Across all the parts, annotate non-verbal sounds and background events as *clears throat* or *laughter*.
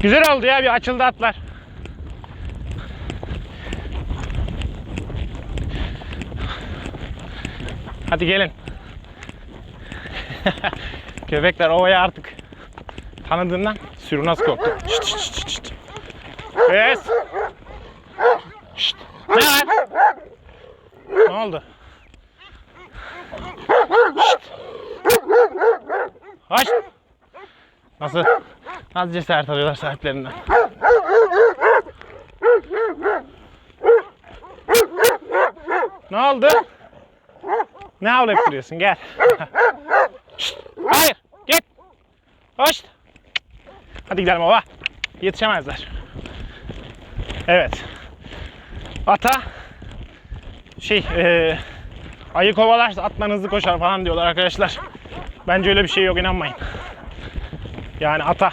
Güzel oldu ya bir açıldı atlar. Hadi gelin. *laughs* Köpekler ovaya artık tanıdığından sürü nasıl korktu. Şşt şşt şşt şşt. Kes. Şşt. Ne var? Ne oldu? Şşt. Hoş. Nasıl? Nasıl cesaret alıyorlar sahiplerinden? Ne oldu? Ne havlayıp duruyorsun? Gel. Hayır. Git. Hoş. Hadi gidelim baba. Yetişemezler. Evet. Ata şey e, ayı kovalarsa atlan hızlı koşar falan diyorlar arkadaşlar. Bence öyle bir şey yok inanmayın. Yani ata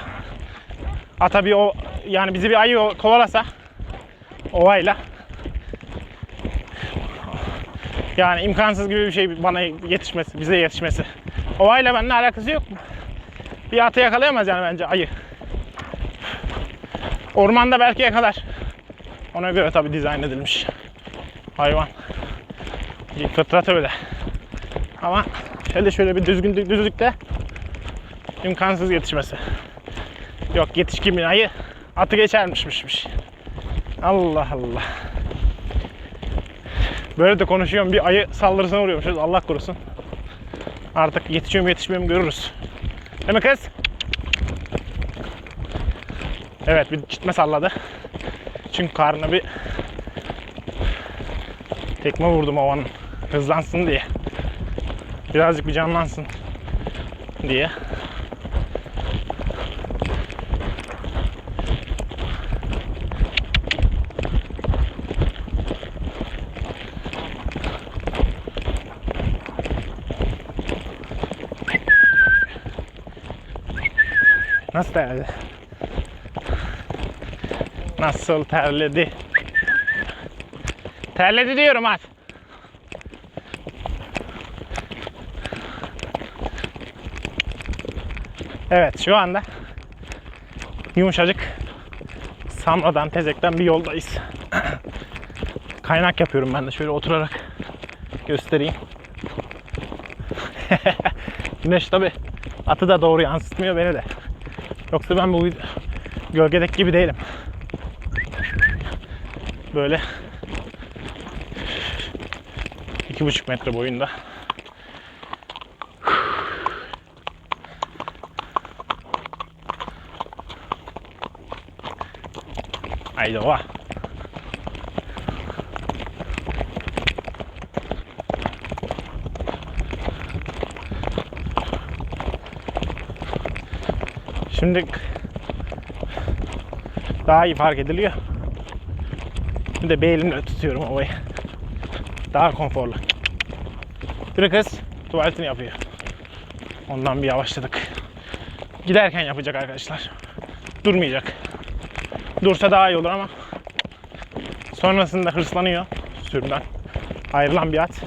ata bir o yani bizi bir ayı kovalasa ovayla yani imkansız gibi bir şey bana yetişmesi, bize yetişmesi. Ovayla benimle alakası yok mu? Bir atı yakalayamaz yani bence ayı. Ormanda belki yakalar. Ona göre tabi dizayn edilmiş. Hayvan. Fıtrat öyle. Ama şöyle şöyle bir düzgün düzlükte imkansız yetişmesi. Yok yetişkin bir ayı atı geçermişmişmiş. Allah Allah. Böyle de konuşuyorum bir ayı saldırısına uğruyormuşuz Allah korusun. Artık yetişiyor mu yetişmiyor mu görürüz. Değil mi kız? Evet bir çitme salladı. Çünkü karnına bir tekme vurdum havanın. Hızlansın diye. Birazcık bir canlansın diye. Nasıl terledi? Nasıl terledi? Terledi diyorum at. Evet şu anda yumuşacık Samra'dan Tezek'ten bir yoldayız. *clears throat* Kaynak yapıyorum ben de şöyle oturarak göstereyim. *laughs* Güneş tabi atı da doğru yansıtmıyor beni de. Yoksa ben bu gölgedeki gibi değilim. Böyle iki buçuk metre boyunda. Haydi ova. Şimdi daha iyi fark ediliyor. Bir de bir elimle tutuyorum ovayı. Daha konforlu. Bir kız tuvaletini yapıyor. Ondan bir yavaşladık. Giderken yapacak arkadaşlar. Durmayacak. Dursa daha iyi olur ama sonrasında hırslanıyor sürüden. Ayrılan bir at.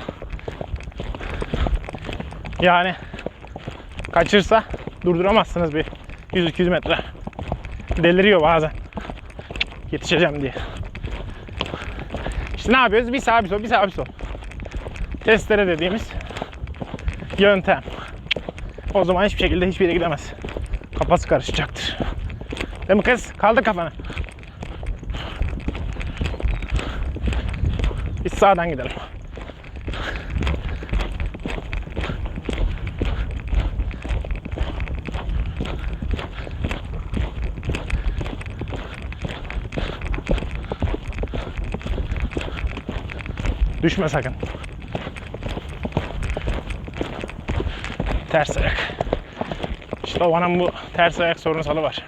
Yani kaçırsa durduramazsınız bir 100-200 metre. Deliriyor bazen. Yetişeceğim diye. İşte ne yapıyoruz? Bir sağ bir sol, bir sağ bir sol. Testere dediğimiz yöntem. O zaman hiçbir şekilde hiçbir yere gidemez. Kafası karışacaktır. Değil mi kız? Kaldır kafanı. Biz sağdan gidelim. Düşme sakın. Ters ayak. İşte o anam bu ters ayak sorunsalı var.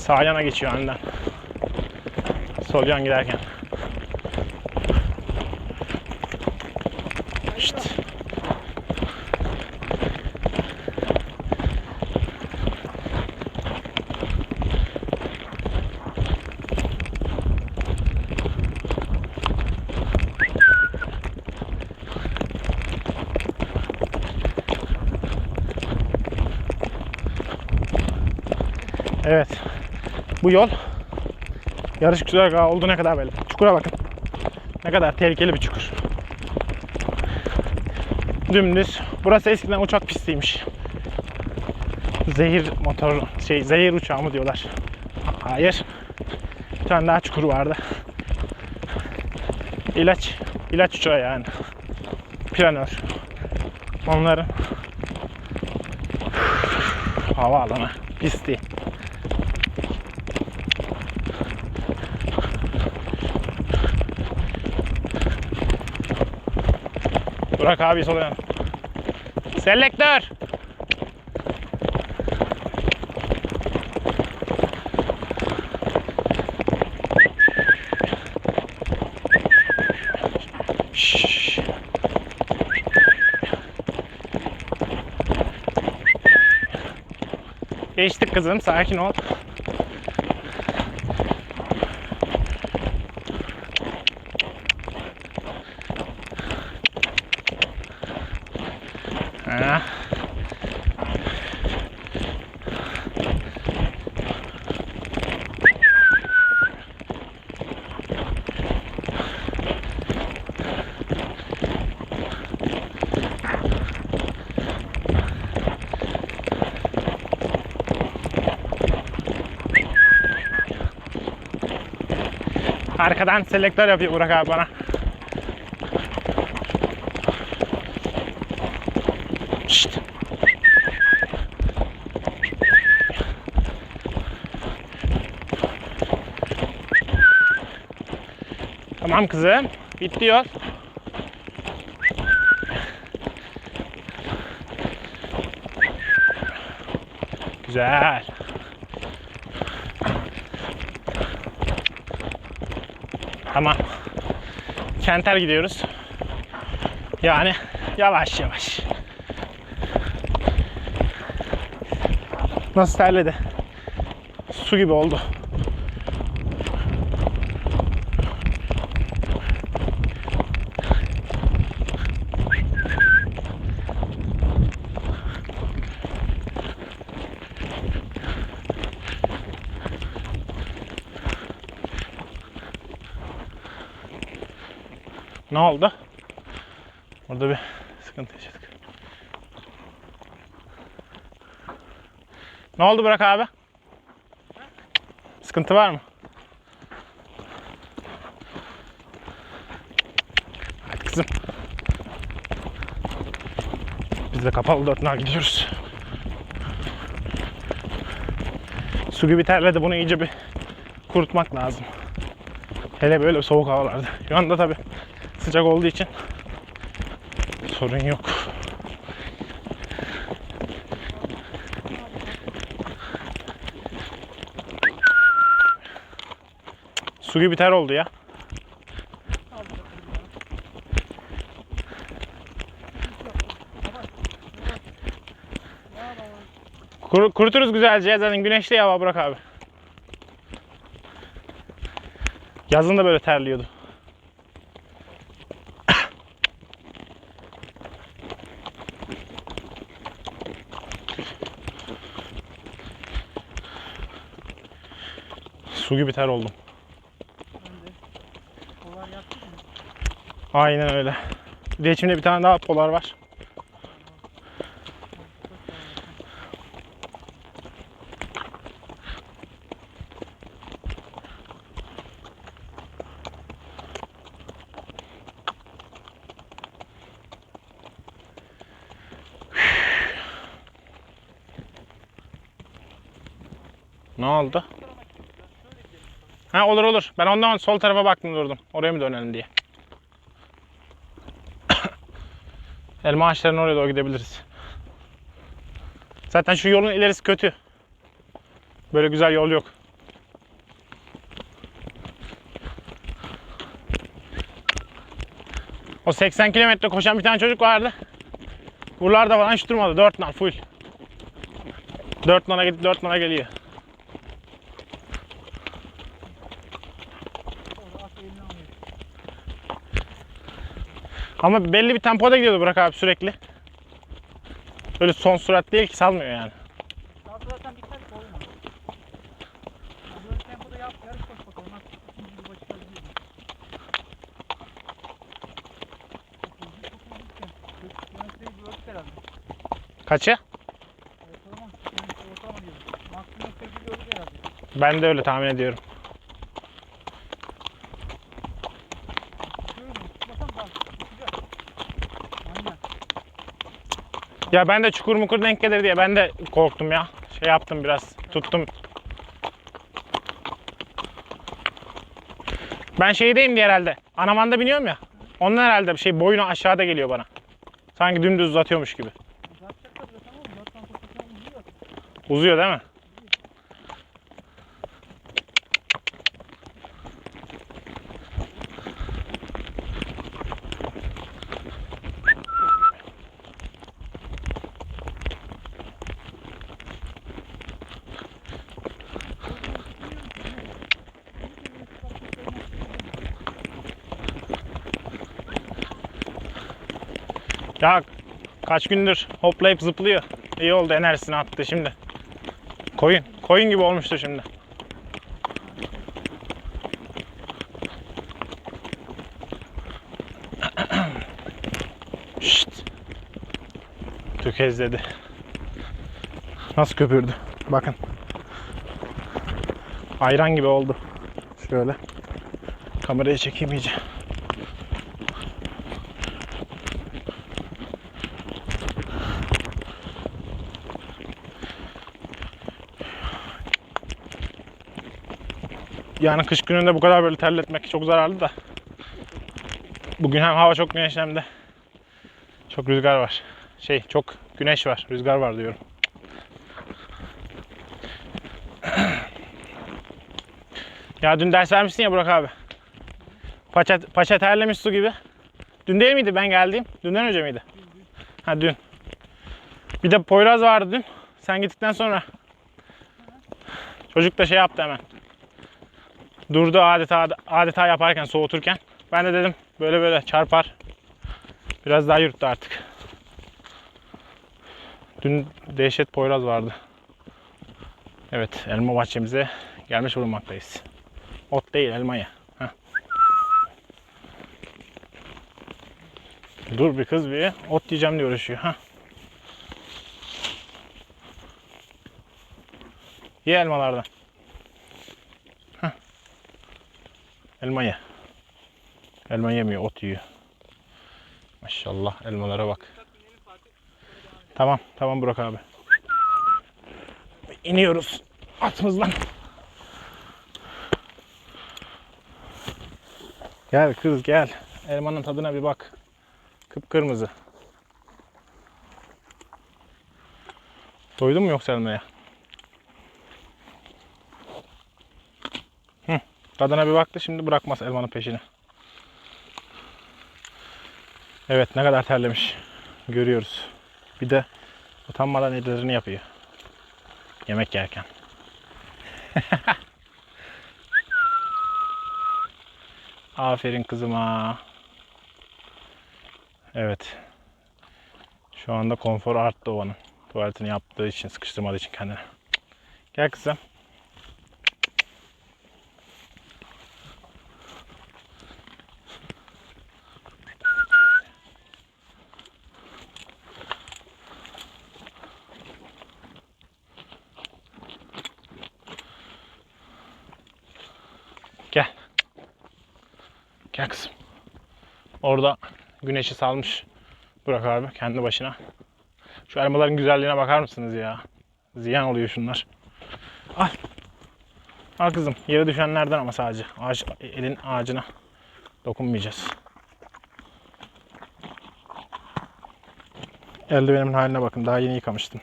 Sağ yana geçiyor önden. Sol yan giderken. Evet. Bu yol yarış güzergahı olduğu ne kadar belli. Çukura bakın. Ne kadar tehlikeli bir çukur. Dümdüz. Burası eskiden uçak pistiymiş. Zehir motor şey zehir uçağı mı diyorlar. Hayır. Bir tane daha çukur vardı. İlaç, ilaç uçağı yani. Planör. Onların havaalanı, pisti. Burak abi sol yan. Selektör. Geçtik kızım sakin ol. Arkadan selektör yapıyor Burak abi bana. Şşt. Tamam kızım. Bitti yol. Güzel. Tamam. Kenter gidiyoruz. Yani yavaş yavaş. Nasıl terledi? Su gibi oldu. Ne oldu? Orada bir sıkıntı yaşadık. Ne oldu Burak abi? Sıkıntı var mı? Kızım. Biz de kapalı dörtler gidiyoruz. Su gibi terledi bunu iyice bir kurutmak lazım. Hele böyle soğuk havalarda. Şu anda tabi sıcak olduğu için sorun yok. Su gibi ter oldu ya. Kuru, kuruturuz güzelce. Zaten güneşli hava bırak abi. Yazın da böyle terliyordu. Su gibi ter oldum. Aynen öyle. Bir de içimde bir tane daha polar var. Ne oldu? Olur olur. Ben ondan sol tarafa baktım durdum. Oraya mı dönelim diye. *coughs* Elma ağaçlarının oraya doğru gidebiliriz. Zaten şu yolun ilerisi kötü. Böyle güzel yol yok. O 80 kilometre koşan bir tane çocuk vardı. Buralarda falan hiç durmadı. 4 nal full. 4 nala gidip 4 nala geliyor. Ama belli bir tempoda gidiyordu Burak abi sürekli. Böyle son sürat değil ki salmıyor yani. Son Kaça? Ben de öyle tahmin ediyorum. Ya ben de çukur mukur denk gelir diye ben de korktum ya. Şey yaptım biraz. Tuttum. Ben şeydeyim diye herhalde. Anamanda biniyorum ya. Ondan herhalde bir şey boyunu aşağıda geliyor bana. Sanki dümdüz uzatıyormuş gibi. Uzuyor değil mi? Ya kaç gündür hoplayıp zıplıyor. İyi oldu enerjisini attı şimdi. Koyun. Koyun gibi olmuştu şimdi. *clears throat* Şşt. Tökezledi. Nasıl köpürdü? Bakın. Ayran gibi oldu. Şöyle. Kameraya çekeyim iyice. Yani kış gününde bu kadar böyle terletmek çok zararlı da. Bugün hem hava çok güneşli hem de çok rüzgar var. Şey çok güneş var, rüzgar var diyorum. Ya dün ders vermişsin ya Burak abi. Paça, paça terlemiş su gibi. Dün değil miydi ben geldiğim? Dünden önce miydi? Ha dün. Bir de Poyraz vardı dün. Sen gittikten sonra. Çocuk da şey yaptı hemen durdu adeta adeta yaparken soğuturken. Ben de dedim böyle böyle çarpar. Biraz daha yürüttü artık. Dün dehşet poyraz vardı. Evet elma bahçemize gelmiş bulunmaktayız. Ot değil elma ye. Heh. Dur bir kız bir ot diyeceğim diye uğraşıyor. Ha. Ye elmalardan. Elma ye. Elma yemiyor, ot yiyor. Maşallah elmalara bak. Tamam, tamam Burak abi. İniyoruz atımızdan. Gel kız gel. Elmanın tadına bir bak. Kıpkırmızı. Doydun mu yoksa elmaya? Kadına bir baktı şimdi bırakmaz elmanın peşini. Evet ne kadar terlemiş. Görüyoruz. Bir de utanmadan ellerini yapıyor. Yemek yerken. *laughs* Aferin kızıma. Evet. Şu anda konfor arttı ovanın. Tuvaletini yaptığı için, sıkıştırmadığı için kendini. Gel kızım. Gel. Gel kızım. Orada güneşi salmış Burak abi kendi başına. Şu elmaların güzelliğine bakar mısınız ya? Ziyan oluyor şunlar. Al. Al kızım. Yere düşenlerden ama sadece. Ağaç, elin ağacına dokunmayacağız. Eldivenimin haline bakın. Daha yeni yıkamıştım.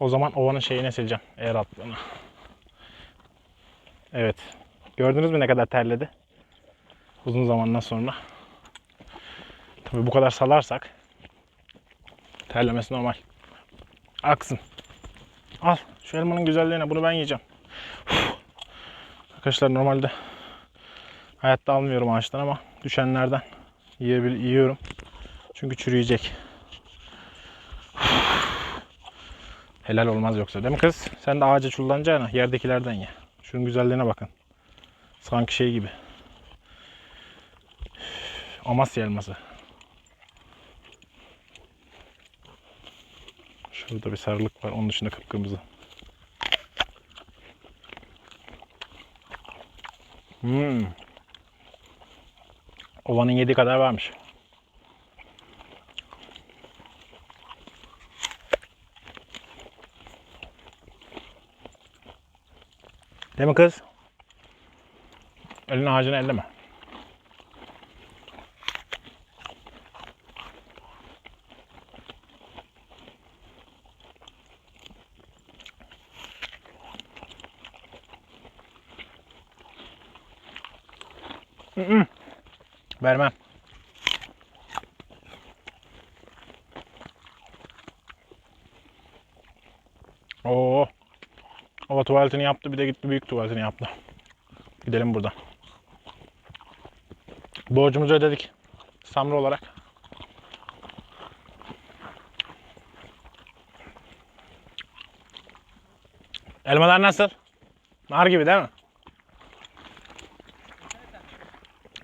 O zaman ovanın şeyine sileceğim. Eğer atlığını. Evet. Gördünüz mü ne kadar terledi? Uzun zamandan sonra. Tabii bu kadar salarsak terlemesi normal. Aksın. Al şu elmanın güzelliğine bunu ben yiyeceğim. Uf. Arkadaşlar normalde hayatta almıyorum ağaçtan ama düşenlerden yiyebil yiyorum. Çünkü çürüyecek. Helal olmaz yoksa değil mi kız? Sen de ağaca çullanacağına yerdekilerden ye. Şunun güzelliğine bakın. Sanki şey gibi. Amasya elması. Burada bir sarılık var. Onun dışında kıpkırmızı. Hmm. Ovanın yediği kadar varmış. Değil mi kız? Elin ağacını elleme. Mm-mm. Vermem. Oo. Ova tuvaletini yaptı bir de gitti büyük tuvaletini yaptı. Gidelim buradan. Borcumuzu ödedik. Samra olarak. Elmalar nasıl? Nar gibi değil mi?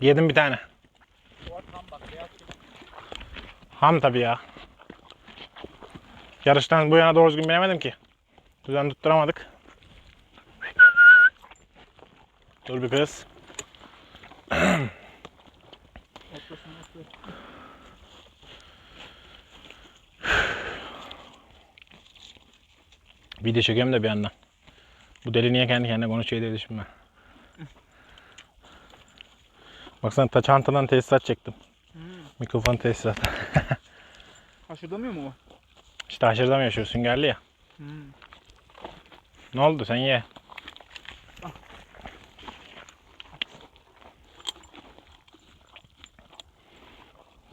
Yedim bir tane. Ham tabii ya. Yarıştan bu yana doğru düzgün binemedim ki. Düzen tutturamadık. Dur bir kız. Video çekiyorum da bir yandan. Bu deli niye kendi kendine konuşuyor diye düşünme. Baksana ta çantadan tesisat çektim. Hmm. Mikrofon tesisat. *laughs* Haşırdamıyor mu o? İşte aşırıda mı yaşıyor süngerli ya. Hmm. Ne oldu sen ye.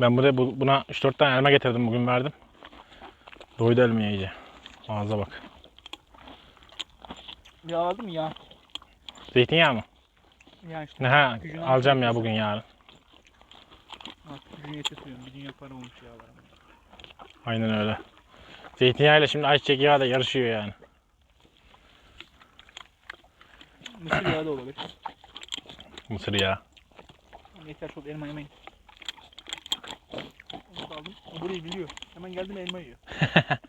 Ben buraya bu- buna 3-4 tane elma getirdim bugün verdim. Doydu elmaya iyice. Ağza bak. Yağladı mı ya? Zeytinyağı mı? Ya işte. Ne ha Gücünü alacağım ya bugün yarın. Artık gücünü yetiştiriyorum. Bir dünya para olmuş yağlar. Aynen öyle. Zeytinyağıyla şimdi ayçiçek yağı da yarışıyor yani. Mısır yağı da olabilir. Mısır yağı. Yeter çok elma yemeyin. Burayı biliyor. Hemen geldim elma yiyor. *laughs*